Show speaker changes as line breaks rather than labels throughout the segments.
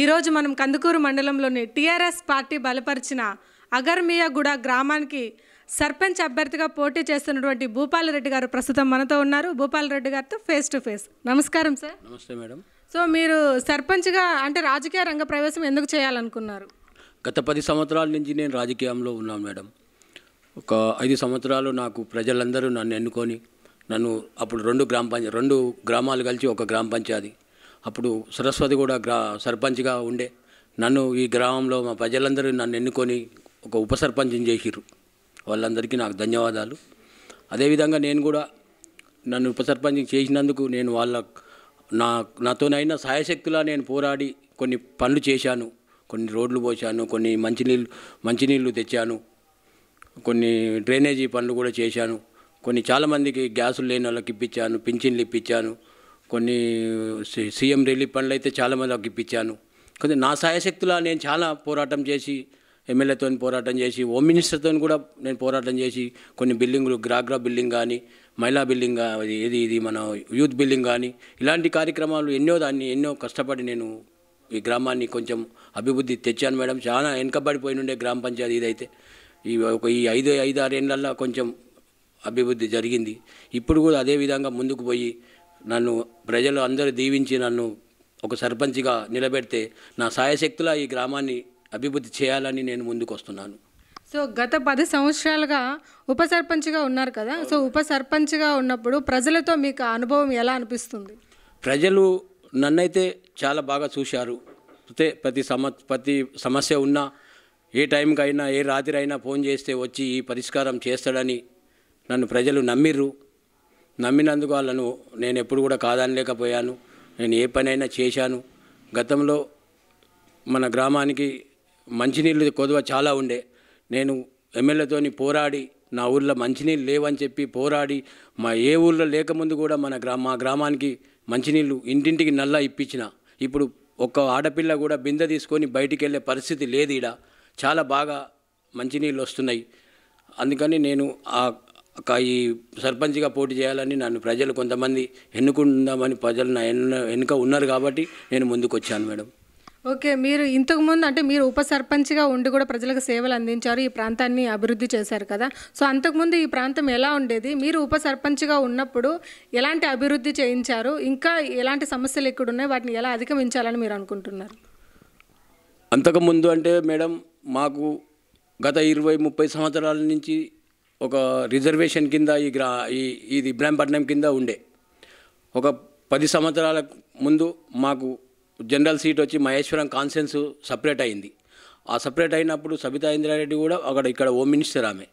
ఈరోజు మనం కందుకూరు మండలంలోని టీఆర్ఎస్ పార్టీ బలపరిచిన అగర్మియాగూడ గ్రామానికి సర్పంచ్ అభ్యర్థిగా పోటీ చేస్తున్నటువంటి భూపాలరెడ్డి గారు ప్రస్తుతం మనతో ఉన్నారు. భూపాలరెడ్డి గారితో ఫేస్ టు ఫేస్ నమస్కారం సార్
నమస్తే మేడం.
సో మీరు సర్పంచ్గా అంటే రాజకీయ రంగ ప్రవేశం ఎందుకు చేయాలనుకున్నారు?
గత పది సంవత్సరాల నుంచి నేను రాజకీయంలో ఉన్నాను మేడం. ఒక ఐదు సంవత్సరాలు నాకు ప్రజలందరూ నన్ను ఎన్నుకొని నన్ను అప్పుడు రెండు గ్రామ పంచ రెండు గ్రామాలు కలిసి ఒక గ్రామ పంచాయతీ. అప్పుడు సరస్వతి కూడా గ్రా సర్పంచ్గా ఉండే. నన్ను ఈ గ్రామంలో మా ప్రజలందరూ నన్ను ఎన్నుకొని ఒక ఉప సర్పంచ్ని చేసిర్రు. వాళ్ళందరికీ నాకు ధన్యవాదాలు. అదేవిధంగా నేను కూడా నన్ను ఉప సర్పంచ్ చేసినందుకు నేను వాళ్ళ నా నాతోనైనా సాయశక్తులా నేను పోరాడి కొన్ని పనులు చేశాను. కొన్ని రోడ్లు పోశాను కొన్ని మంచినీళ్ళు మంచినీళ్ళు తెచ్చాను. కొన్ని డ్రైనేజీ పనులు కూడా చేశాను. కొన్ని చాలామందికి గ్యాసులు లేని వాళ్ళకి ఇప్పించాను పింఛన్లు ఇప్పించాను. కొన్ని సి- సీఎం రిలీఫ్ పనులు అయితే చాలామందికి ఇప్పించాను కొంచెం నా సాయశక్తులా నేను చాలా పోరాటం చేసి ఎమ్మెల్యేతో పోరాటం చేసి హోమ్ మినిస్టర్తో కూడా నేను పోరాటం చేసి కొన్ని బిల్డింగులు గ్రాగ్రా బిల్డింగ్ కానీ మహిళా బిల్డింగ్ గా- అది ఏది ఇది మన యూత్ బిల్డింగ్ కానీ ఇలాంటి కార్యక్రమాలు ఎన్నో దాన్ని ఎన్నో కష్టపడి నేను ఈ గ్రామాన్ని కొంచెం అభివృద్ధి తెచ్చాను మేడం. చాలా వెనకబడిపోయి ఉండే గ్రామ పంచాయతీ ఇదైతే. ఈ ఒక ఈ ఐదు ఐదు ఆరేళ్ళల్లో కొంచెం అభివృద్ధి జరిగింది. ఇప్పుడు కూడా అదే విధంగా ముందుకు పోయి నన్ను ప్రజలు అందరూ దీవించి నన్ను ఒక సర్పంచ్గా నిలబెడితే నా సాయశక్తులా ఈ గ్రామాన్ని అభివృద్ధి చేయాలని నేను ముందుకు వస్తున్నాను
సో గత పది సంవత్సరాలుగా ఉప సర్పంచ్గా ఉన్నారు కదా సో ఉప సర్పంచ్గా ఉన్నప్పుడు ప్రజలతో మీకు అనుభవం ఎలా అనిపిస్తుంది?
ప్రజలు నన్నైతే చాలా బాగా చూశారు. అయితే ప్రతి సమ ప్రతి సమస్య ఉన్నా ఏ టైంకైనా ఏ రాత్రి అయినా ఫోన్ చేస్తే వచ్చి ఈ పరిష్కారం చేస్తాడని నన్ను ప్రజలు నమ్మిర్రు. నమ్మినందుకు వాళ్ళను నేను ఎప్పుడు కూడా కాదనలేకపోయాను. నేను ఏ పనైనా చేశాను. గతంలో మన గ్రామానికి మంచినీళ్ళు కొదువ చాలా ఉండే. నేను ఎమ్మెల్యేతోని పోరాడి నా ఊళ్ళో మంచినీళ్ళు లేవని చెప్పి పోరాడి మా ఏ ఊర్లో లేకముందు కూడా మన గ్రా మా గ్రామానికి మంచినీళ్ళు ఇంటింటికి నల్లా ఇప్పించిన. ఇప్పుడు ఒక్క ఆడపిల్ల కూడా బిందె తీసుకొని బయటికి వెళ్ళే పరిస్థితి లేదు ఈడ. చాలా బాగా మంచినీళ్ళు వస్తున్నాయి. అందుకని నేను ఆ ఈ సర్పంచ్గా పోటీ చేయాలని నన్ను ప్రజలు కొంతమంది ఎన్నుకుందామని ప్రజలు నా ఎన్న వెనుక ఉన్నారు కాబట్టి నేను ముందుకు వచ్చాను మేడం.
ఓకే మీరు ఇంతకు ముందు అంటే మీరు ఉప సర్పంచ్గా ఉండి కూడా ప్రజలకు సేవలు అందించారు ఈ ప్రాంతాన్ని అభివృద్ధి చేశారు కదా. సో అంతకుముందు ఈ ప్రాంతం ఎలా ఉండేది? మీరు ఉప సర్పంచ్గా ఉన్నప్పుడు ఎలాంటి అభివృద్ధి చేయించారు? ఇంకా ఎలాంటి సమస్యలు ఇక్కడ ఉన్నాయి వాటిని ఎలా అధిగమించాలని మీరు అనుకుంటున్నారు?
అంతకుముందు అంటే మేడం మాకు గత ఇరవై ముప్పై సంవత్సరాల నుంచి ఒక రిజర్వేషన్ కింద ఈ గ్రా ఈ ఇది ఇబ్రాహీంపట్నం కింద ఉండే. ఒక పది సంవత్సరాల ముందు మాకు జనరల్ సీట్ వచ్చి మహేశ్వరం కాన్సెన్స్ సపరేట్ అయింది. ఆ సపరేట్ అయినప్పుడు సబితా ఇంద్రారెడ్డి కూడా అక్కడ ఇక్కడ హోమ్ మినిస్టర్ ఆమె.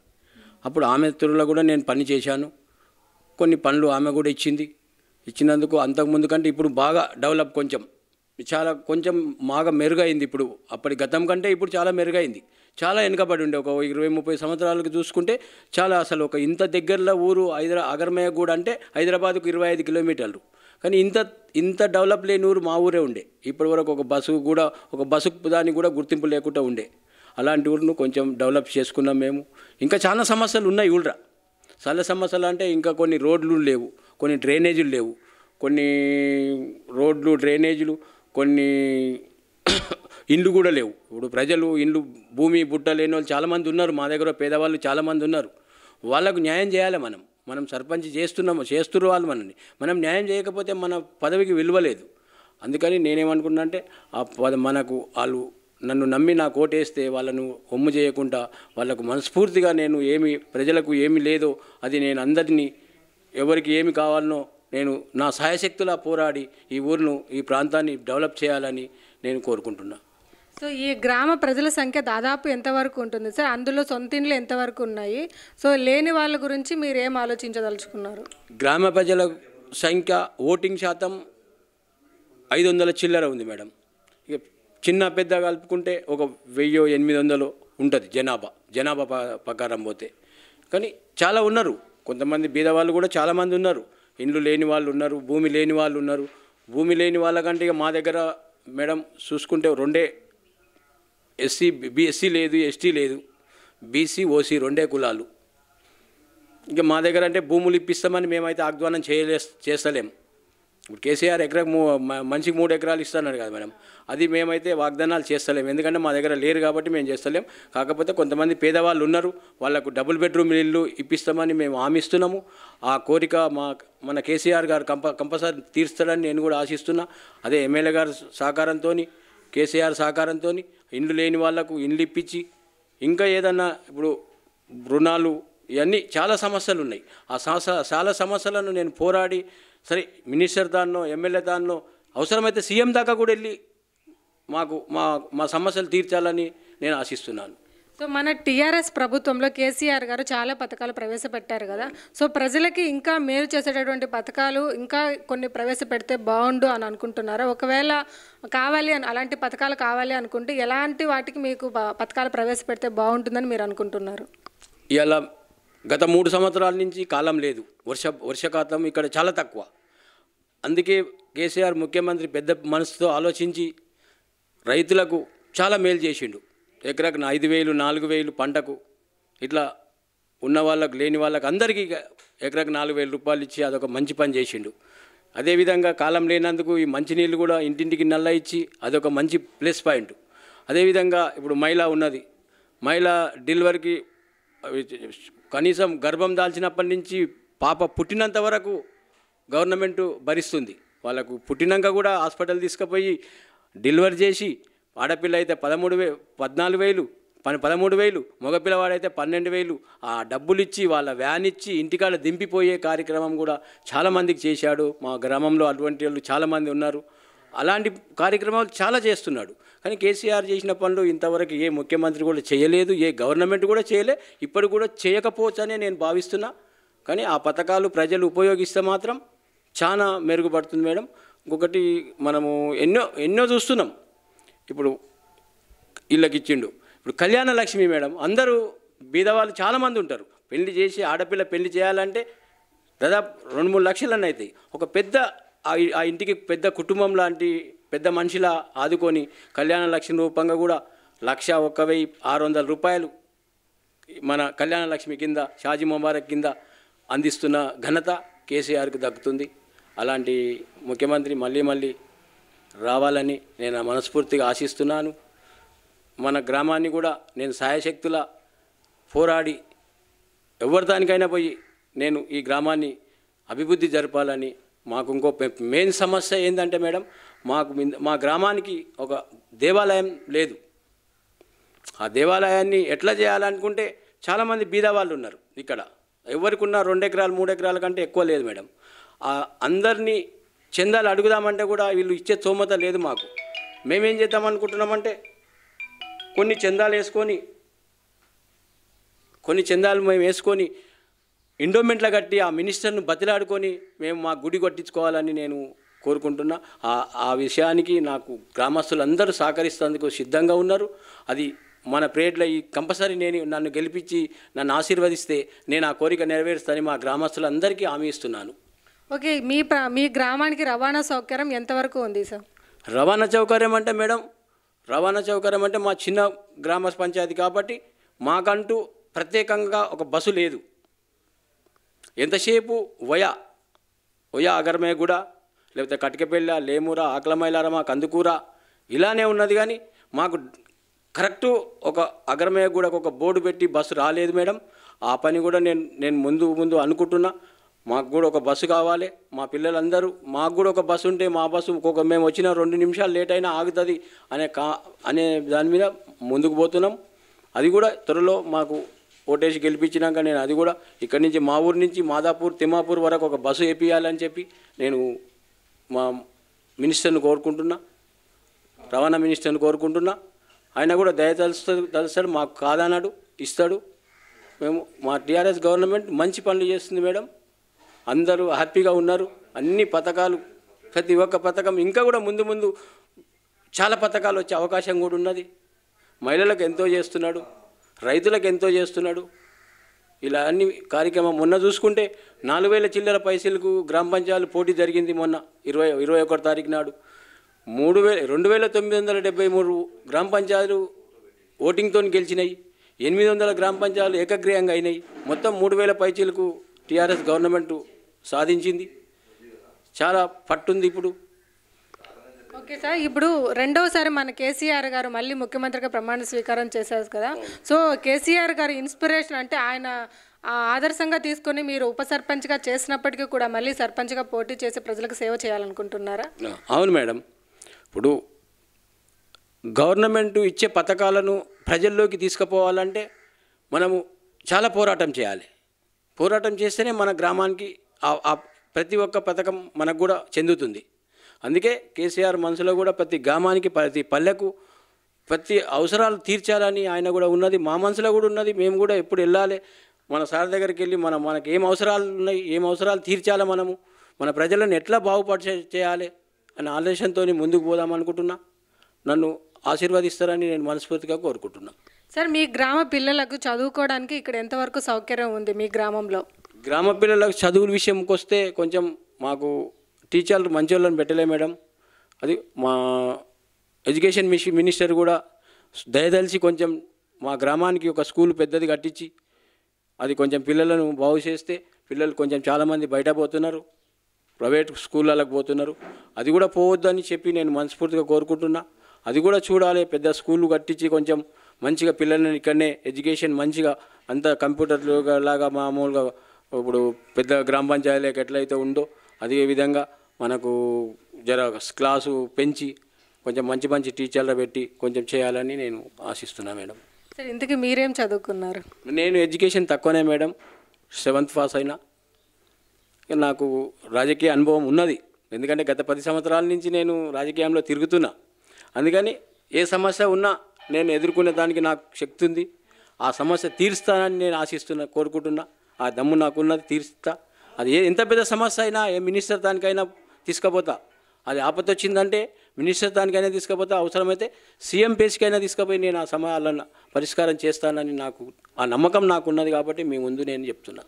అప్పుడు ఆమె తిరులో కూడా నేను పని చేశాను. కొన్ని పనులు ఆమె కూడా ఇచ్చింది. ఇచ్చినందుకు అంతకుముందు కంటే ఇప్పుడు బాగా డెవలప్ కొంచెం. చాలా కొంచెం బాగా మెరుగైంది ఇప్పుడు. అప్పటి గతం కంటే ఇప్పుడు చాలా మెరుగైంది. చాలా వెనుకబడి ఉండే. ఒక ఇరవై ముప్పై సంవత్సరాలకు చూసుకుంటే చాలా అసలు ఒక ఇంత దగ్గరలో ఊరు హైదరా అగర్మయ్య కూడా అంటే హైదరాబాద్కు ఇరవై ఐదు కిలోమీటర్లు. కానీ ఇంత ఇంత డెవలప్ లేని ఊరు మా ఊరే ఉండే. ఇప్పటి వరకు ఒక బస్సు కూడా ఒక బస్సు దానికి కూడా గుర్తింపు లేకుండా ఉండే. అలాంటి ఊరును కొంచెం డెవలప్ చేసుకున్నాం మేము. ఇంకా చాలా సమస్యలు ఉన్నాయి ఊళ్ళ. చాలా సమస్యలు అంటే ఇంకా కొన్ని రోడ్లు లేవు కొన్ని డ్రైనేజీలు లేవు. కొన్ని రోడ్లు డ్రైనేజీలు కొన్ని ఇండ్లు కూడా లేవు. ఇప్పుడు ప్రజలు ఇండ్లు భూమి బుట్ట లేని వాళ్ళు చాలామంది ఉన్నారు. మా దగ్గర పేదవాళ్ళు చాలామంది ఉన్నారు. వాళ్ళకు న్యాయం చేయాలి మనం. మనం సర్పంచ్ చేస్తున్నాము చేస్తున్నారు వాళ్ళు మనని మనం న్యాయం చేయకపోతే మన పదవికి విలువ లేదు. అందుకని నేనేమనుకున్నా అంటే ఆ పద మనకు వాళ్ళు నన్ను నమ్మి నా కోటేస్తే వాళ్ళను ఒమ్ము చేయకుండా వాళ్ళకు మనస్ఫూర్తిగా నేను ఏమి ప్రజలకు ఏమి లేదో అది నేను అందరినీ ఎవరికి ఏమి కావాలనో నేను నా సాయశక్తులా పోరాడి ఈ ఊరును ఈ ప్రాంతాన్ని డెవలప్ చేయాలని నేను కోరుకుంటున్నాను
సో ఈ గ్రామ ప్రజల సంఖ్య దాదాపు ఎంతవరకు ఉంటుంది? సార్ అందులో సొంత ఇండ్లు ఎంతవరకు ఉన్నాయి? సో లేని వాళ్ళ గురించి మీరు ఏం ఆలోచించదలుచుకున్నారు?
గ్రామ ప్రజల సంఖ్య ఓటింగ్ శాతం ఐదు వందల చిల్లర ఉంది మేడం. ఇక చిన్న పెద్ద కలుపుకుంటే ఒక వెయ్యి ఎనిమిది వందలు ఉంటుంది జనాభా జనాభా ప- ప్రకారం పోతే. కానీ చాలా ఉన్నారు. కొంతమంది బీదవాళ్ళు కూడా చాలామంది ఉన్నారు. ఇండ్లు లేని వాళ్ళు ఉన్నారు భూమి లేని వాళ్ళు ఉన్నారు. భూమి లేని వాళ్ళకంటే ఇక మా దగ్గర మేడం చూసుకుంటే రెండే ఎస్సీ బీఎస్సీ లేదు ఎస్టీ లేదు బీసీ ఓసీ రెండే కులాలు. ఇంకా మా దగ్గర అంటే భూములు ఇప్పిస్తామని మేమైతే ఆగ్వానం చేయలే చేస్తలేం. ఇప్పుడు కేసీఆర్ ఎకరా మూ మనిషికి మూడు ఎకరాలు ఇస్తున్నాడు కదా మేడం. అది మేమైతే వాగ్దానాలు చేస్తలేం. ఎందుకంటే మా దగ్గర లేరు కాబట్టి మేము చేస్తలేం. కాకపోతే కొంతమంది పేదవాళ్ళు ఉన్నారు వాళ్ళకు డబుల్ బెడ్రూమ్ ఇల్లు ఇప్పిస్తామని మేము హామీస్తున్నాము ఆ కోరిక మా మన కేసీఆర్ గారు కంప కంపల్సరీ తీరుస్తాడని నేను కూడా ఆశిస్తున్నా. అదే ఎమ్మెల్యే గారు సహకారంతో కేసీఆర్ సహకారంతో ఇండ్లు లేని వాళ్ళకు ఇండ్లు ఇప్పించి ఇంకా ఏదన్నా ఇప్పుడు రుణాలు ఇవన్నీ చాలా సమస్యలు ఉన్నాయి. ఆ సమస్య చాలా సమస్యలను నేను పోరాడి సరే మినిస్టర్ దాన్నో ఎమ్మెల్యే దాన్నో అవసరమైతే సీఎం దాకా కూడా వెళ్ళి మాకు మా మా సమస్యలు తీర్చాలని నేను ఆశిస్తున్నాను.
సో మన టీఆర్ఎస్ ప్రభుత్వంలో కేసీఆర్ గారు చాలా పథకాలు ప్రవేశపెట్టారు కదా. సో ప్రజలకి ఇంకా మేలు చేసేటటువంటి పథకాలు ఇంకా కొన్ని ప్రవేశపెడితే బాగుండు అని అనుకుంటున్నారా? ఒకవేళ కావాలి అని అలాంటి పథకాలు కావాలి అనుకుంటే ఎలాంటి వాటికి మీకు ప- పథకాలు ప్రవేశపెడితే బాగుంటుందని మీరు అనుకుంటున్నారు?
ఇలా గత మూడు సంవత్సరాల నుంచి కాలం లేదు. వర్ష వర్షకాతం ఇక్కడ చాలా తక్కువ. అందుకే కేసీఆర్ ముఖ్యమంత్రి పెద్ద మనసుతో ఆలోచించి రైతులకు చాలా మేలు చేసిండు. ఎకరాకు ఐదు వేలు నాలుగు వేలు పంటకు ఇట్లా ఉన్న వాళ్ళకు లేని వాళ్ళకు అందరికీ ఎకరాకు నాలుగు వేల రూపాయలు ఇచ్చి అదొక మంచి పని చేసిండు. అదేవిధంగా కాలం లేనందుకు ఈ మంచినీళ్ళు కూడా ఇంటింటికి నల్ల ఇచ్చి అదొక మంచి ప్లస్ పాయింట్. అదేవిధంగా ఇప్పుడు మహిళ ఉన్నది. మహిళ డెలివరీకి కనీసం గర్భం దాల్చినప్పటి నుంచి పాప పుట్టినంత వరకు గవర్నమెంట్ భరిస్తుంది. వాళ్ళకు పుట్టినాక కూడా హాస్పిటల్ తీసుకుపోయి డెలివరీ చేసి ఆడపిల్ల అయితే పదమూడు వే పద్నాలుగు వేలు పని పదమూడు వేలు మగపిల్లవాడైతే పన్నెండు వేలు. ఆ డబ్బులు ఇచ్చి వాళ్ళ వ్యాన్ ఇచ్చి ఇంటికాడ దింపిపోయే కార్యక్రమం కూడా చాలామందికి చేశాడు. మా గ్రామంలో అటువంటి వాళ్ళు చాలామంది ఉన్నారు. అలాంటి కార్యక్రమాలు చాలా చేస్తున్నాడు. కానీ కేసీఆర్ చేసిన పనులు ఇంతవరకు ఏ ముఖ్యమంత్రి కూడా చేయలేదు ఏ గవర్నమెంట్ కూడా చేయలే ఇప్పుడు కూడా చేయకపోవచ్చనే నేను భావిస్తున్నా. కానీ ఆ పథకాలు ప్రజలు ఉపయోగిస్తే మాత్రం చాలా మెరుగుపడుతుంది మేడం. ఇంకొకటి మనము ఎన్నో ఎన్నో చూస్తున్నాం. ఇప్పుడు ఇళ్ళకి ఇచ్చిండు ఇప్పుడు కళ్యాణ లక్ష్మి మేడం అందరూ బీదవాళ్ళు చాలామంది ఉంటారు. పెళ్ళి చేసి ఆడపిల్ల పెళ్ళి చేయాలంటే దాదాపు రెండు మూడు లక్షలన్నీ అవుతాయి. ఒక పెద్ద ఆ ఆ ఇంటికి పెద్ద కుటుంబం లాంటి పెద్ద మనిషిలా ఆదుకొని కళ్యాణ లక్ష్మి రూపంగా కూడా లక్ష ఒక్క వెయ్యి ఆరు వందల రూపాయలు మన కళ్యాణ లక్ష్మి కింద షాజీ ముబారక్ కింద అందిస్తున్న ఘనత కేసీఆర్కి దక్కుతుంది. అలాంటి ముఖ్యమంత్రి మళ్ళీ మళ్ళీ రావాలని నేను మనస్ఫూర్తిగా ఆశిస్తున్నాను. మన గ్రామాన్ని కూడా నేను సాయశక్తుల పోరాడి ఎవరిదానికైనా పోయి నేను ఈ గ్రామాన్ని అభివృద్ధి జరపాలని మాకు ఇంకో మెయిన్ సమస్య ఏంటంటే మేడం మాకు మా గ్రామానికి ఒక దేవాలయం లేదు. ఆ దేవాలయాన్ని ఎట్లా చేయాలనుకుంటే చాలామంది బీదవాళ్ళు ఉన్నారు ఇక్కడ. ఎవరికి ఉన్న రెండు ఎకరాలు మూడు ఎకరాల కంటే ఎక్కువ లేదు మేడం. ఆ అందరినీ చందాలు అడుగుదామంటే కూడా వీళ్ళు ఇచ్చే స్తోమత లేదు మాకు. మేమేం చేద్దాం అనుకుంటున్నామంటే కొన్ని చందాలు వేసుకొని కొన్ని చందాలు మేము వేసుకొని ఇండోమెంట్లో కట్టి ఆ మినిస్టర్ను బతిలాడుకొని మేము మా గుడి కొట్టించుకోవాలని నేను కోరుకుంటున్నా. ఆ ఆ విషయానికి నాకు గ్రామస్తులందరూ సహకరిస్తేందుకు సిద్ధంగా ఉన్నారు. అది మన ప్రేట్లో ఈ కంపల్సరీ నేను నన్ను గెలిపించి నన్ను ఆశీర్వదిస్తే నేను ఆ కోరిక నెరవేరుస్తానని మా గ్రామస్తులందరికీ హామీ ఇస్తున్నాను.
ఓకే మీ మీ గ్రామానికి రవాణా సౌకర్యం ఎంతవరకు ఉంది సార్?
రవాణా సౌకర్యం అంటే మేడం రవాణా సౌకర్యం అంటే మా చిన్న గ్రామ పంచాయతీ కాబట్టి మాకంటూ ప్రత్యేకంగా ఒక బస్సు లేదు. ఎంతసేపు వయా వయా అగరమేగూడ లేకపోతే కటికపెళ్ళ లేముర ఆకలమైలారమ కందుకూర ఇలానే ఉన్నది కానీ మాకు కరెక్టు ఒక అగరమేగూడకు ఒక బోర్డు పెట్టి బస్సు రాలేదు మేడం. ఆ పని కూడా నేను నేను ముందు ముందు అనుకుంటున్నా. మాకు కూడా ఒక బస్సు కావాలి. మా పిల్లలందరూ మాకు కూడా ఒక బస్సు ఉంటే మా బస్సు ఒక్కొక్క మేము వచ్చిన రెండు నిమిషాలు లేట్ అయినా ఆగుతుంది అనే కా అనే దాని మీద ముందుకు పోతున్నాం. అది కూడా త్వరలో మాకు ఓటేసి గెలిపించినాక నేను అది కూడా ఇక్కడి నుంచి మా ఊరు నుంచి మాదాపూర్ తిమ్మాపూర్ వరకు ఒక బస్సు వేపియాలని చెప్పి నేను మా మినిస్టర్ని కోరుకుంటున్నా. రవాణా మినిస్టర్ని కోరుకుంటున్నా. ఆయన కూడా దయ తలుస్తాడు మాకు కాదన్నాడు ఇస్తాడు. మేము మా టీఆర్ఎస్ గవర్నమెంట్ మంచి పనులు చేస్తుంది మేడం. అందరూ హ్యాపీగా ఉన్నారు. అన్ని పథకాలు ప్రతి ఒక్క పథకం ఇంకా కూడా ముందు ముందు చాలా పథకాలు వచ్చే అవకాశం కూడా ఉన్నది. మహిళలకు ఎంతో చేస్తున్నాడు రైతులకు ఎంతో చేస్తున్నాడు. ఇలా అన్ని కార్యక్రమం మొన్న చూసుకుంటే నాలుగు వేల చిల్లర పైసలకు గ్రామ పంచాయతీలు పోటీ జరిగింది మొన్న ఇరవై ఇరవై ఒకటి తారీఖు నాడు. మూడు వేల రెండు వేల తొమ్మిది వందల డెబ్బై మూడు గ్రామ పంచాయతీలు ఓటింగ్తో గెలిచినాయి. ఎనిమిది వందల గ్రామ పంచాయతీలు ఏకగ్రీయంగా అయినాయి. మొత్తం మూడు వేల పైచీలకు టీఆర్ఎస్ గవర్నమెంట్ సాధించింది. చాలా పట్టుంది ఇప్పుడు.
ఓకే సార్ ఇప్పుడు రెండవసారి మన కేసీఆర్ గారు మళ్ళీ ముఖ్యమంత్రిగా ప్రమాణ స్వీకారం చేశారు కదా. సో కేసీఆర్ గారి ఇన్స్పిరేషన్ అంటే ఆయన ఆదర్శంగా తీసుకొని మీరు ఉప సర్పంచ్గా చేసినప్పటికీ కూడా మళ్ళీ సర్పంచ్గా పోటీ చేసి ప్రజలకు సేవ చేయాలనుకుంటున్నారా?
అవును మేడం. ఇప్పుడు గవర్నమెంట్ ఇచ్చే పథకాలను ప్రజల్లోకి తీసుకుపోవాలంటే మనము చాలా పోరాటం చేయాలి. పోరాటం చేస్తేనే మన గ్రామానికి ఆ- ప్రతి ఒక్క పథకం మనకు కూడా చెందుతుంది. అందుకే కేసీఆర్ మనసులో కూడా ప్రతి గ్రామానికి ప్రతి పల్లెకు ప్రతి అవసరాలు తీర్చాలని ఆయన కూడా ఉన్నది. మా మనసులో కూడా ఉన్నది. మేము కూడా ఎప్పుడు వెళ్ళాలి. మన సార్ దగ్గరికి వెళ్ళి మనం మనకి ఏం అవసరాలు ఉన్నాయి ఏం అవసరాలు తీర్చాలి మనము మన ప్రజలను ఎట్లా బాగుపరిచే చేయాలి అనే ఆలోచనతో ముందుకు పోదాం అనుకుంటున్నా. నన్ను ఆశీర్వదిస్తారని నేను మనస్ఫూర్తిగా కోరుకుంటున్నా.
సార్ మీ గ్రామ పిల్లలకు చదువుకోవడానికి ఇక్కడ ఎంతవరకు సౌకర్యం ఉంది మీ గ్రామంలో?
గ్రామ పిల్లలకు చదువుల విషయంకి వస్తే కొంచెం మాకు టీచర్లు మంచి వాళ్ళని పెట్టలే మేడం. అది మా ఎడ్యుకేషన్ మిషి మినిస్టర్ కూడా దయదలిచి కొంచెం మా గ్రామానికి ఒక స్కూల్ పెద్దది కట్టించి అది కొంచెం పిల్లలను బాగు చేస్తే పిల్లలు కొంచెం చాలామంది బయట పోతున్నారు ప్రైవేట్ స్కూళ్ళకు పోతున్నారు. అది కూడా పోవద్దని చెప్పి నేను మనస్ఫూర్తిగా కోరుకుంటున్నా. అది కూడా చూడాలి పెద్ద స్కూల్ కట్టించి కొంచెం మంచిగా పిల్లల్ని ఇక్కడనే ఎడ్యుకేషన్ మంచిగా అంత కంప్యూటర్లు లాగా మామూలుగా ఇప్పుడు పెద్ద గ్రామ పంచాయతీలకు ఎట్లయితే ఉందో అదే విధంగా మనకు జర క్లాసు పెంచి కొంచెం మంచి మంచి టీచర్లు పెట్టి కొంచెం చేయాలని నేను ఆశిస్తున్నా మేడం.
సార్ ఇంతకీ మీరేం చదువుకున్నారు?
నేను ఎడ్యుకేషన్ తక్కువనే మేడం. సెవెంత్ పాస్ అయినా. నాకు రాజకీయ అనుభవం ఉన్నది. ఎందుకంటే గత పది సంవత్సరాల నుంచి నేను రాజకీయంలో తిరుగుతున్నా. అందుకని ఏ సమస్య ఉన్నా నేను ఎదుర్కొనే దానికి నాకు శక్తి ఉంది. ఆ సమస్య తీరుస్తానని నేను ఆశిస్తున్నా కోరుకుంటున్నా. ఆ దమ్ము నాకు ఉన్నది తీరుస్తా అది ఏ ఎంత పెద్ద సమస్య అయినా ఏ మినిస్టర్ దానికైనా తీసుకుపోతా. అది ఆపద వచ్చిందంటే మినిస్టర్ దానికైనా తీసుకుపోతే అవసరమైతే సీఎం పేజ్కైనా తీసుకుపోయి నేను ఆ సమయాలను పరిష్కారం చేస్తానని నాకు ఆ నమ్మకం నాకు ఉన్నది కాబట్టి మీ ముందు నేను చెప్తున్నా.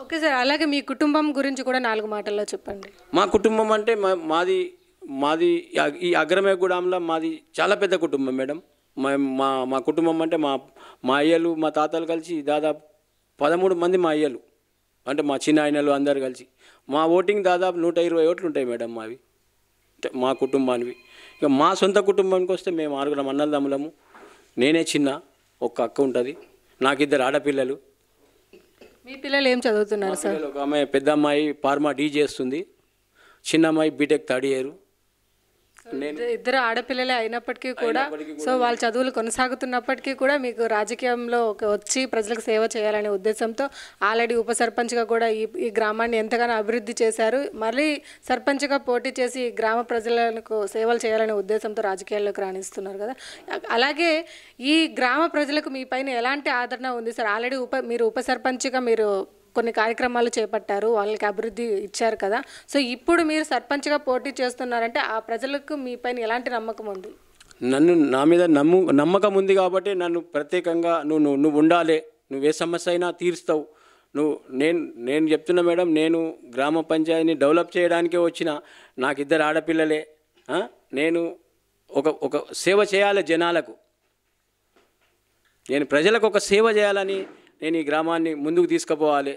ఓకే సార్ అలాగే మీ కుటుంబం గురించి కూడా నాలుగు మాటల్లో చెప్పండి.
మా కుటుంబం అంటే మా మాది మాది ఈ- ఈ అగ్రమేగూడెంలో మాది చాలా పెద్ద కుటుంబం మేడం. మా మా మా కుటుంబం అంటే మా మా అయ్యలు మా తాతలు కలిసి దాదాపు పదమూడు మంది మా అయ్యలు అంటే మా చిన్న ఆయనలు అందరు కలిసి. మా ఓటింగ్ దాదాపు నూట ఇరవై ఓట్లు ఉంటాయి మేడం మావి. అంటే మా కుటుంబానివి. ఇక మా సొంత కుటుంబానికి వస్తే మేము ఆరుగురం అన్నదమ్ములము. నేనే చిన్న ఒక్క అక్క ఉంటుంది. నాకు ఇద్దరు ఆడపిల్లలు.
మీ పిల్లలు ఏం చదువుతున్నారు సార్?
ఒక అమ్మాయి పెద్ద అమ్మాయి ఫార్మా డీ చేస్తుంది. చిన్న అమ్మాయి బీటెక్ థర్డ్ ఇయర్.
ఇద్దరు- ఇద్దరు ఆడపిల్లలే అయినప్పటికీ కూడా సో వాళ్ళ చదువులు కొనసాగుతున్నప్పటికీ కూడా మీకు రాజకీయంలో వచ్చి ప్రజలకు సేవ చేయాలనే ఉద్దేశంతో ఆల్రెడీ ఉప సర్పంచ్గా కూడా ఈ ఈ గ్రామాన్ని ఎంతగానో అభివృద్ధి చేశారు. మళ్ళీ సర్పంచ్గా పోటీ చేసి గ్రామ ప్రజలకు సేవలు చేయాలనే ఉద్దేశంతో రాజకీయాల్లోకి రాణిస్తున్నారు కదా. అలాగే ఈ గ్రామ ప్రజలకు మీ పైన ఎలాంటి ఆదరణ ఉంది సార్? ఆల్రెడీ ఉప మీరు ఉప సర్పంచ్గా మీరు కొన్ని కార్యక్రమాలు చేపట్టారు వాళ్ళకి అభివృద్ధి ఇచ్చారు కదా. సో ఇప్పుడు మీరు సర్పంచ్గా పోటీ చేస్తున్నారంటే ఆ ప్రజలకు మీ పైన ఎలాంటి నమ్మకం ఉంది?
నన్ను నా మీద నమ్ము నమ్మకం ఉంది కాబట్టి నన్ను ప్రత్యేకంగా నువ్వు నువ్వు నువ్వు ఉండాలి. నువ్వు ఏ సమస్య అయినా తీరుస్తావు. నువ్వు నేను నేను చెప్తున్నా మేడం నేను గ్రామ పంచాయతీని డెవలప్ చేయడానికే వచ్చిన నాకు ఇద్దరు ఆడపిల్లలే నేను ఒక ఒక సేవ చేయాలి జనాలకు. నేను ప్రజలకు ఒక సేవ చేయాలని నేను ఈ గ్రామాన్ని ముందుకు తీసుకుపోవాలి.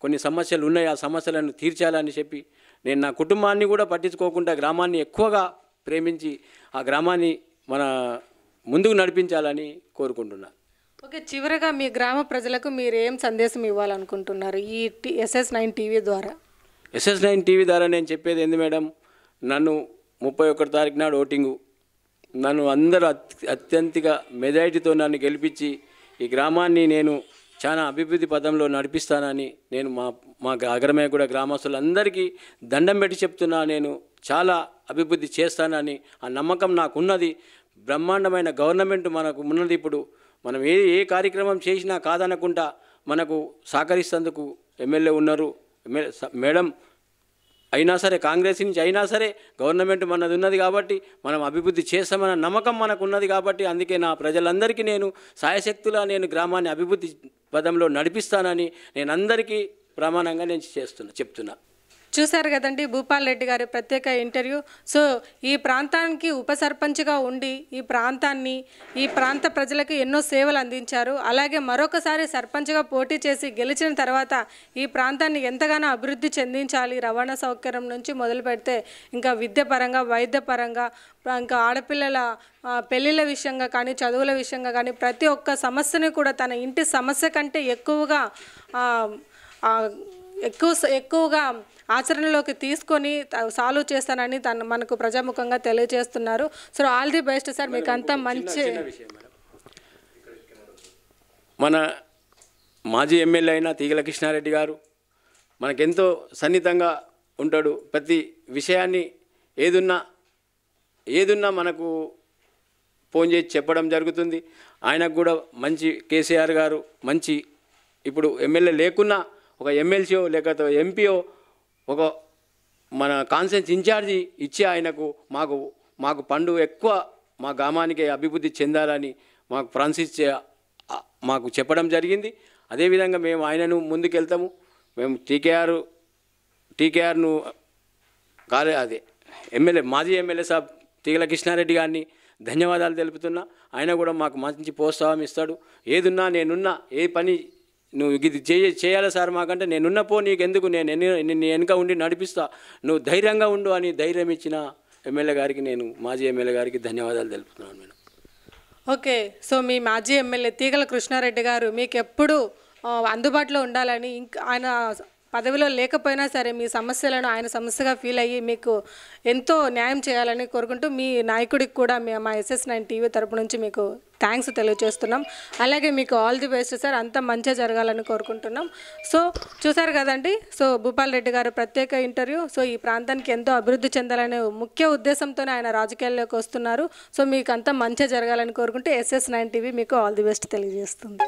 కొన్ని సమస్యలు ఉన్నాయి ఆ సమస్యలను తీర్చాలని చెప్పి నేను నా కుటుంబాన్ని కూడా పట్టించుకోకుండా గ్రామాన్ని ఎక్కువగా ప్రేమించి ఆ గ్రామాన్ని మన ముందుకు నడిపించాలని కోరుకుంటున్నాను
ఓకే చివరగా మీ గ్రామ ప్రజలకు మీరు ఏం సందేశం ఇవ్వాలనుకుంటున్నారు ఈ టీ ఎస్ఎస్ నైన్ టీవీ ద్వారా?
ఎస్ఎస్ నైన్ టీవీ ద్వారా నేను చెప్పేది ఏంది మేడం? నన్ను ముప్పై ఒకటి తారీఖు నాడు ఓటింగు. నన్ను అందరూ అత్- అత్యంతిక మెజారిటీతో నన్ను గెలిపించి ఈ గ్రామాన్ని నేను చాలా అభివృద్ధి పదంలో నడిపిస్తానని నేను మా మా అగ్రమే కూడా గ్రామస్తులందరికీ దండం పెట్టి చెప్తున్నా. నేను చాలా అభివృద్ధి చేస్తానని ఆ నమ్మకం నాకున్నది. బ్రహ్మాండమైన గవర్నమెంట్ మనకు ఉన్నది ఇప్పుడు. మనం ఏ ఏ కార్యక్రమం చేసినా కాదనకుండా మనకు సహకరిస్తేందుకు ఎమ్మెల్యే ఉన్నారు. మేడం అయినా సరే కాంగ్రెస్ నుంచి అయినా సరే గవర్నమెంట్ మనది ఉన్నది కాబట్టి మనం అభివృద్ధి చేస్తామన్న నమ్మకం మనకు ఉన్నది కాబట్టి అందుకే నా ప్రజలందరికీ నేను సాయశక్తులా నేను గ్రామాన్ని అభివృద్ధి పదంలో నడిపిస్తానని నేను అందరికీ ప్రమాణంగా నేను చేస్తున్నా చెప్తున్నా.
చూశారు కదండి భూపాల్ రెడ్డి గారి ప్రత్యేక ఇంటర్వ్యూ. సో ఈ ప్రాంతానికి ఉప సర్పంచ్గా ఉండి ఈ ప్రాంతాన్ని ఈ ప్రాంత ప్రజలకు ఎన్నో సేవలు అందించారు. అలాగే మరొకసారి సర్పంచ్గా పోటీ చేసి గెలిచిన తర్వాత ఈ ప్రాంతాన్ని ఎంతగానో అభివృద్ధి చెందించాలి రవాణా సౌకర్యం నుంచి మొదలు పెడితే ఇంకా విద్య పరంగా వైద్య పరంగా ఇంకా ఆడపిల్లల పెళ్ళిళ్ళ విషయంగా కానీ చదువుల విషయంగా కానీ ప్రతి ఒక్క సమస్యని కూడా తన ఇంటి సమస్య కంటే ఎక్కువగా ఎక్కువ ఎక్కువగా ఆచరణలోకి తీసుకొని సాల్వ్ చేస్తానని తను మనకు ప్రజాముఖంగా తెలియజేస్తున్నారు. So all the best sir. మీకు అంతా మంచి
మన మాజీ ఎమ్మెల్యే అయిన తీగల కృష్ణారెడ్డి గారు మనకెంతో సన్నిహితంగా ఉంటాడు. ప్రతి విషయాన్ని ఏదున్నా ఏదున్నా మనకు ఫోన్ చేసి చెప్పడం జరుగుతుంది. ఆయనకు కూడా మంచి కేసీఆర్ గారు మంచి ఇప్పుడు ఎమ్మెల్యే లేకున్నా ఒక ఎమ్మెల్సీఓ లేకపోతే ఎంపీఓ ఒక మన కాన్సెన్స్ ఇన్ఛార్జి ఇచ్చి ఆయనకు మాకు మాకు పండు ఎక్కువ మా గ్రామానికి అభివృద్ధి చెందాలని మాకు ఫ్రాన్సిస్ మాకు చెప్పడం జరిగింది. అదేవిధంగా మేము ఆయనను ముందుకెళ్తాము. మేము టీకేఆర్ టీకేఆర్ను కాలే అదే ఎమ్మెల్యే మాజీ ఎమ్మెల్యే సాబ్ తీగల కృష్ణారెడ్డి గారిని ధన్యవాదాలు తెలుపుతున్నా. ఆయన కూడా మాకు మంచి ప్రోత్సాహం ఇస్తాడు. ఏదున్నా నేనున్నా ఏ పని నువ్వు ఇది చేయ చేయాలి సార్ మాకంటే నేనున్న పో నీకెందుకు? నేను ఎన్ని- నిన్ను వెనుక ఉండి నడిపిస్తా. నువ్వు ధైర్యంగా ఉండు అని ధైర్యం ఇచ్చిన ఎమ్మెల్యే గారికి నేను మాజీ ఎమ్మెల్యే గారికి ధన్యవాదాలు తెలుపుతున్నాను మేడం.
ఓకే సో మీ మాజీ ఎమ్మెల్యే తీగల కృష్ణారెడ్డి గారు మీకు ఎప్పుడు అందుబాటులో ఉండాలని ఇంకా ఆయన పదవిలో లేకపోయినా సరే మీ సమస్యలను ఆయన సమస్యగా ఫీల్ అయ్యి మీకు ఎంతో న్యాయం చేయాలని కోరుకుంటూ మీ నాయకుడికి కూడా మీ మా ఎస్ఎస్ నైన్ టీవీ తరపు నుంచి మీకు థ్యాంక్స్ తెలియజేస్తున్నాం. అలాగే మీకు ఆల్ ది బెస్ట్ సార్ అంతా మంచిగా జరగాలని కోరుకుంటున్నాం. సో చూసారు కదండి? సో భూపాల్ రెడ్డి గారు ప్రత్యేక ఇంటర్వ్యూ. సో ఈ ప్రాంతానికి ఎంతో అభివృద్ధి చెందాలనే ముఖ్య ఉద్దేశంతోనే ఆయన రాజకీయాల్లోకి వస్తున్నారు. సో మీకు అంతా మంచిగా జరగాలని కోరుకుంటే ఎస్ఎస్ నైన్ టీవీ మీకు ఆల్ ది బెస్ట్ తెలియజేస్తుంది.